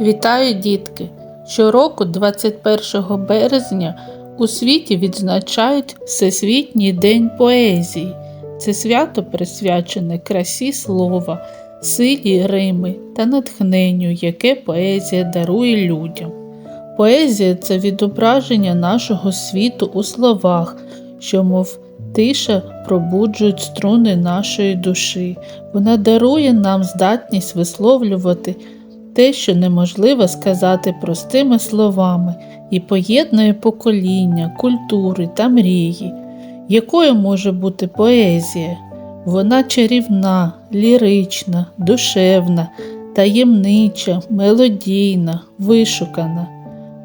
Вітаю, дітки! Щороку, 21 березня, у світі відзначають Всесвітній день поезії. Це свято присвячене красі слова, силі Рими та натхненню, яке поезія дарує людям. Поезія це відображення нашого світу у словах, що, мов тиша, пробуджують струни нашої душі. Вона дарує нам здатність висловлювати те, що неможливо сказати простими словами, і поєднує покоління, культури та мрії. Якою може бути поезія? Вона чарівна, лірична, душевна, таємнича, мелодійна, вишукана.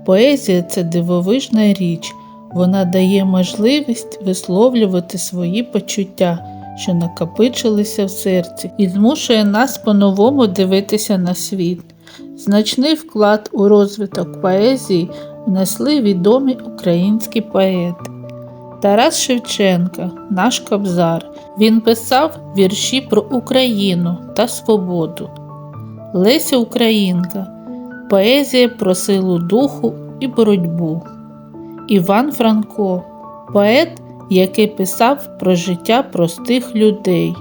Поезія це дивовижна річ, вона дає можливість висловлювати свої почуття, що накопичилися в серці, і змушує нас по-новому дивитися на світ. Значний вклад у розвиток поезії внесли відомі українські поети. Тарас Шевченка, наш кобзар. Він писав вірші про Україну та свободу. Леся Українка поезія про силу духу і боротьбу. Іван Франко поет, який писав про життя простих людей.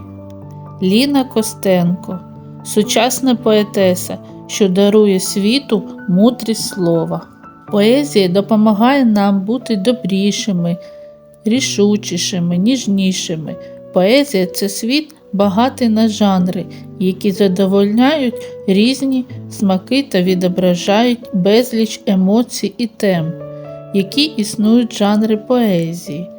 Ліна Костенко сучасна поетеса, що дарує світу мудрість слова. Поезія допомагає нам бути добрішими, рішучішими, ніжнішими. Поезія це світ багатий на жанри, які задовольняють різні смаки та відображають безліч емоцій і тем, які існують жанри поезії.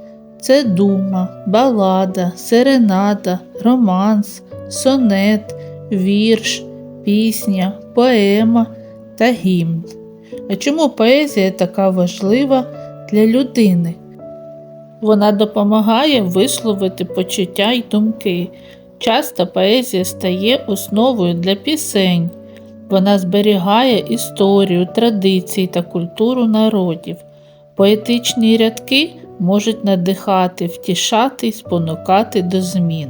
Це дума, балада, серенада, романс, сонет, вірш, пісня, поема та гімн. А чому поезія така важлива для людини? Вона допомагає висловити почуття й думки. Часто поезія стає основою для пісень. Вона зберігає історію, традиції та культуру народів. Поетичні рядки можуть надихати, втішати й спонукати до змін.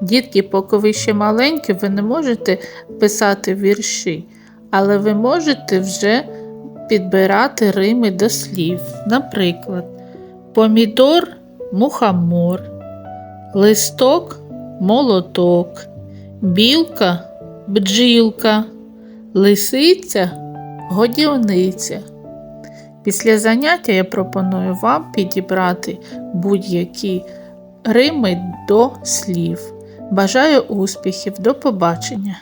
Дітки, поки ви ще маленькі, ви не можете писати вірші, але ви можете вже підбирати рими до слів. Наприклад, помідор мухомор, листок молоток, білка бджілка, лисиця годівниця. Після заняття я пропоную вам підібрати будь-які рими до слів. Бажаю успіхів, до побачення!